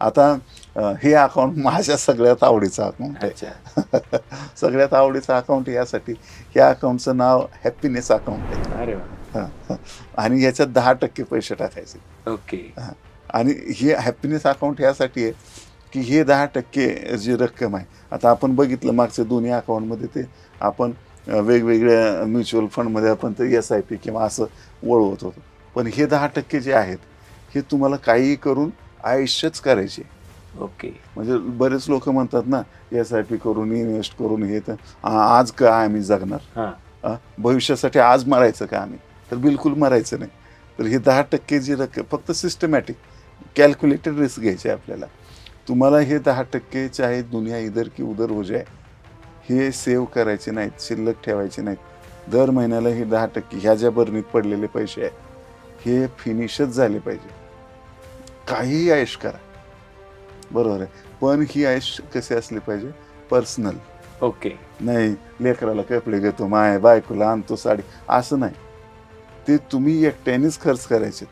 आता हे अकाउंट माझ्या सगळ्यात आवडीचं अकाउंट आहे. सगळ्यात आवडीचं अकाउंट यासाठी या अकाउंटचं नाव हॅपीनेस अकाउंट आहे. अरे. आणि याच्यात दहा टक्के पैसे टाकायचे. ओके. आणि हे हॅपीनेस अकाउंट यासाठी आहे की हे दहा टक्के जी रक्कम आहे. आता आपण बघितलं मागच्या दोन्ही अकाउंटमध्ये ते आपण वेगवेगळ्या म्युच्युअल फंडमध्ये आपण ते एस आय पी किंवा असं वळवत होतो. पण हे दहा टक्के जे आहेत हे तुम्हाला काहीही करून आयुष्यच करायचे. ओके. म्हणजे बरेच लोक म्हणतात ना एस आय पी करून इन्व्हेस्ट करून हे तर आज का आम्ही जगणार? हा. भविष्यासाठी आज मरायचं का आम्ही? तर बिलकुल मरायचं नाही. तर हे दहा टक्के जी रक्कम फक्त सिस्टमॅटिक कॅल्क्युलेटेड रिस्क घ्यायची आपल्याला. तुम्हाला हे दहा टक्के चाहे दुनिया इधर की उधर हो जाय हे सेव्ह करायचे नाहीत शिल्लक ठेवायचे नाहीत. दर महिन्याला हे दहा टक्के ह्या ज्या बरणीत पडलेले पैसे आहेत हे फिनिशच झाले पाहिजे. काहीही आयुष करा. बरोबर आहे. पण ही आयुष कशी असली पाहिजे? पर्सनल. ओके. नाही लेकराला कपडे घेतो माय बायकोला आणतो साडी असं नाही. ते तुम्ही एकट्यानेच खर्च करायचे.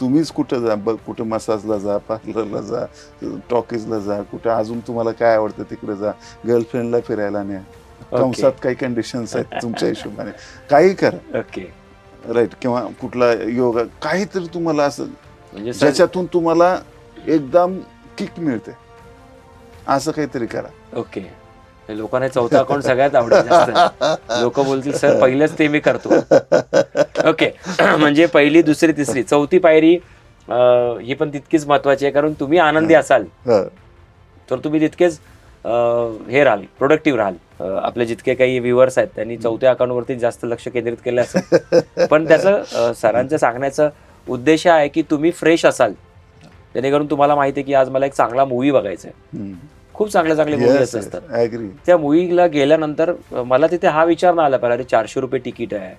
तुम्हीच कुठं जा ब कुठं मसाजला जा पार्लरला जा टॉकीजला जा कुठं अजून तुम्हाला काय आवडतं तिकडे जा गर्लफ्रेंडला फिरायला न्या. कंसात काही कंडिशन्स आहेत तुमच्या हिशोबाने. काही करा. ओके. राईट किंवा कुठला योगा काहीतरी तुम्हाला असं म्हणजे ज्याच्यातून तुम्हाला एकदम किक मिळते. असं काहीतरी करा. ओके. लोकांना चौथा अकाउंट सगळ्यात आवडत लोक बोलतील सर पहिलंच ते मी करतो. ओके. म्हणजे पहिली दुसरी तिसरी. चौथी पायरी ही पण तितकीच महत्वाची आहे कारण तुम्ही आनंदी असाल. तर तुम्ही तितकेच हे राहाल प्रोडक्टिव्ह राहाल. आपले जितके काही व्ह्युअर्स आहेत त्यांनी चौथ्या अकाउंटवरती जास्त लक्ष केंद्रित केलं असेल. पण त्याचं सरांचं सांगण्याचा उद्देश आहे की तुम्ही फ्रेश असाल जेणेकरून तुम्हाला माहिती आहे की आज मला एक चांगला मूवी बघायचा आहे. खूप चांगले चांगले Yes, मूवी yes, असतात. त्या मूवीला गेल्यानंतर मला तिथे हा विचार ना आला पाहिजे अरे चारशे रुपये तिकीट आहे.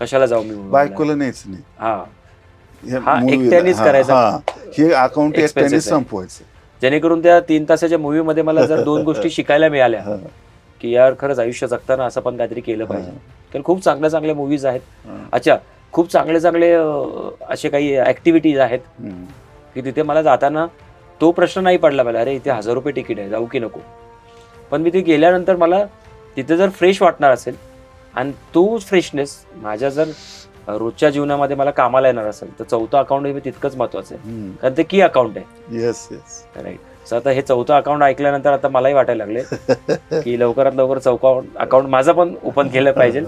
कशाला जाऊ मी? बायकोला नाहीच नाही हा एकट्यानेच करायचा. हा. अकाउंट. संपवायचं जेणेकरून त्या तीन तासाच्या मूवी मध्ये मला जर दोन गोष्टी शिकायला मिळाल्या की यार खरंच आयुष्य जगताना असं पण काहीतरी केलं पाहिजे कारण खूप चांगल्या चांगल्या मूवीज आहेत. अच्छा खूप चांगले चांगले असे काही ऍक्टिव्हिटीज आहेत. की तिथे मला जाताना तो प्रश्न नाही पडला मला अरे इथे हजार रुपये तिकीट आहे जाऊ की नको? पण मी ते गेल्यानंतर मला तिथे जर फ्रेश वाटणार असेल आणि तो फ्रेशनेस माझ्या जर रोजच्या जीवनामध्ये मला कामाला येणार असेल तर चौथं अकाउंट हे तितकंच महत्वाचं आहे. कारण ते की अकाउंट आहे. येस येस राईट सो आता हे चौथं अकाउंट ऐकल्यानंतर आता मलाही वाटायला लागले की लवकरात लवकर चौथा अकाउंट माझं पण ओपन केलं पाहिजे.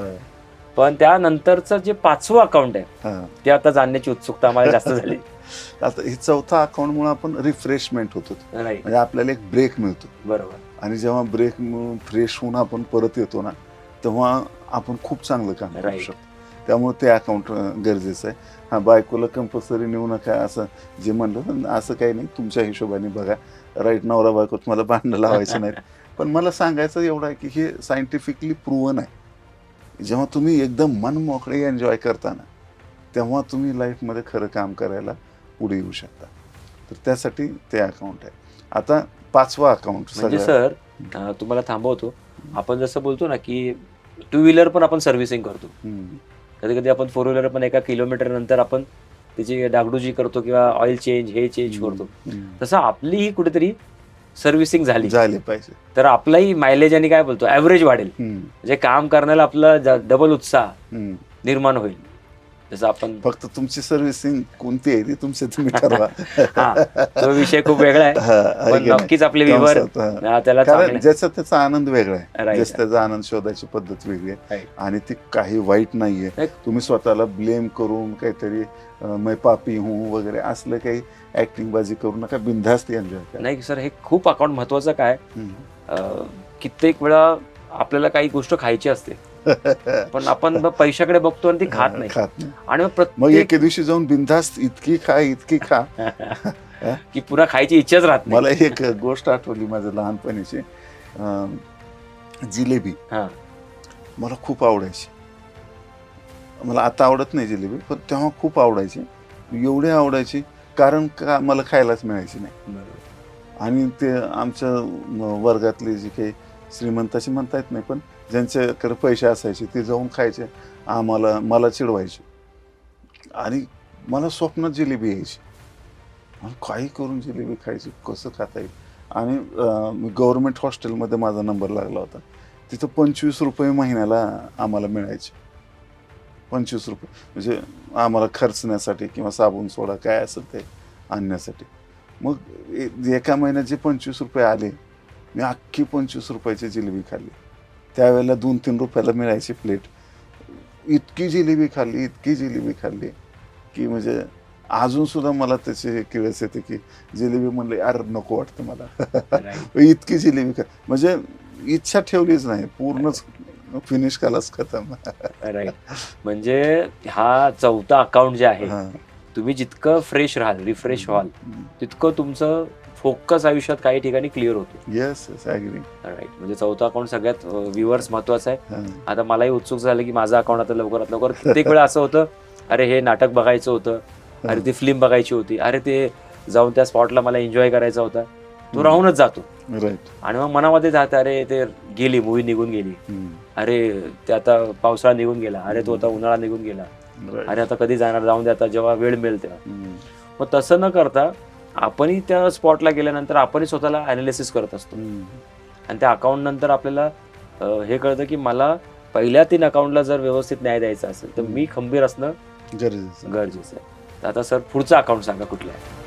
पण त्यानंतरचं जे पाचवं अकाउंट आहे. ते आता जाणण्याची उत्सुकता आम्हाला जास्त झाली. आता हे चौथा अकाउंट मुळे आपण रिफ्रेशमेंट होतो म्हणजे आपल्याला एक ब्रेक मिळतो. बरोबर. आणि जेव्हा ब्रेक फ्रेश होऊन आपण परत येतो ना तेव्हा आपण खूप चांगलं काम करू. शकतो. त्यामुळे ते अकाउंट गरजेचं आहे. हा बायकोला कंपल्सरी नेऊ नका असं जे म्हणलं असं काही नाही. तुमच्या हिशोबाने बघा. राईट नवरा बायको तुम्हाला भांडणं लावायचे नाहीत पण मला सांगायचं एवढं आहे की हे सायंटिफिकली प्रूव्हन आहे. जेव्हा तुम्ही एकदम मन मोकळे एन्जॉय करता ना तेव्हा तुम्ही लाईफमध्ये खरं काम करायला पुढे येऊ शकता. तर त्यासाठी ते अकाउंट आहे. आता पाचवा अकाउंट म्हणजे सर तुम्हाला थांबवतो. आपण जसं बोलतो ना की टू व्हीलर पण आपण सर्व्हिसिंग करतो. कधी कधी आपण फोर व्हीलर पण एका किलोमीटर नंतर आपण त्याची डागडुजी करतो किंवा ऑइल चेंज हे चेंज करतो. तसं आपलीही कुठेतरी सर्व्हिसिंग झाली. झाले पाहिजे. तर आपलाही मायलेज आणि काय बोलतो ऍव्हरेज वाढेल. म्हणजे काम करण्याला आपला डबल उत्साह. निर्माण होईल. जसं आपण फक्त तुमची सर्व्हिसिंग कोणती आहे ती तुमचे तुम्ही ठरवा हा तो विषय खूप वेगळा आहे पण? नक्कीच आपले विवर त्याला कारण ज्याचा त्याचा आनंद वेगळा आहे. ज्याचा त्याचा आनंद शोधायची पद्धत वेगळी आहे. आणि ती काही वाईट नाहीये नाही. तुम्ही स्वतःला ब्लेम करून काहीतरी मैं पापी हूं वगैरे असलं काही ऍक्टिंग बाजी करू नका बिनधास्त एन्जॉय नाही सर हे खूप अकाउंट महत्वाचं काय कित्येक वेळा आपल्याला काही गोष्ट खायची असते पण आपण पैशाकडे बघतो आणि ती खात नाही. खात नाही. आणि मग मग प्रत्येक एके दिवशी जाऊन बिनधास्त इतकी खा इतकी खा. की पुन्हा खायची इच्छाच राहत नाही. मला एक गोष्ट आठवली माझ्या लहानपणीची. अं, जिलेबी. हा. मला खूप आवडायची. मला आता आवडत नाही जिलेबी पण तेव्हा खूप आवडायची. एवढी आवडायची कारण का मला खायलाच मिळायची नाही. बरोबर. आणि ते आमच्या म- वर्गातले जे काही श्रीमंताशी म्हणता येत नाही पण ज्यांच्याकडे पैसे असायचे ते जाऊन खायचे आम्हाला मला चिडवायचे. आणि मला स्वप्नात जिलेबी यायची. मला काही करून जिलेबी खायची कसं खाता येईल? आणि गव्हर्मेंट मी हॉस्टेलमध्ये माझा नंबर लागला होता. तिथं पंचवीस रुपये महिन्याला आम्हाला मिळायचे. पंचवीस रुपये. म्हणजे आम्हाला खर्चण्यासाठी किंवा साबण सोडा काय असेल ते आणण्यासाठी. मग एका महिन्यात जे पंचवीस रुपये आले मी अख्खी पंचवीस रुपयाची जिलेबी खाल्ली. त्यावेळेला दोन तीन रुपयाला मिळायची प्लेट इतकी जिलेबी खाल्ली इतकी जिलेबी खाल्ली की म्हणजे अजून सुद्धा मला त्याची हे किळस येते की जिलेबी म्हणले अरे नको वाटतं मला. इतकी जिलेबी खा म्हणजे इच्छा ठेवलीच नाही. पूर्णच फिनिश केलाच खतम म्हणजे हा चौथा अकाउंट जे आहे. तुम्ही जितकं फ्रेश राहाल रिफ्रेश व्हाल तितकं तुमचं फोकस आयुष्यात काही ठिकाणी क्लिअर होतो. येस येस राईट म्हणजे चौथा अकाउंट सगळ्यात व्ह्युअर्स महत्वाचं आहे. आता मलाही उत्सुक झालं की माझं अकाउंट आता लवकरात लवकर कित्येक वेळा असं होतं अरे हे नाटक बघायचं होतं अरे ती फिल्म बघायची होती अरे ते जाऊन त्या स्पॉटला मला एन्जॉय करायचा होता. तो राहूनच जातो. राईट आणि मग मनामध्ये जात अरे ते गेली मूवी निघून गेली. अरे ते आता पावसाळा निघून गेला अरे तो आता उन्हाळा निघून गेला. अरे आता कधी जाणार जाऊन दे आता जेव्हा वेळ मिळेल तेव्हा. मग तसं न करता आपणही त्या स्पॉटला गेल्यानंतर आपणही स्वतःला अनालिसिस करत असतो. आणि त्या अकाउंट नंतर आपल्याला हे कळतं की मला पहिल्या तीन अकाउंटला जर व्यवस्थित न्याय द्यायचा असेल तर मी खंबीर असणं गरजेचं गरजेचं आहे. तर आता सर पुढचं अकाउंट सांगा कुठलं आहे?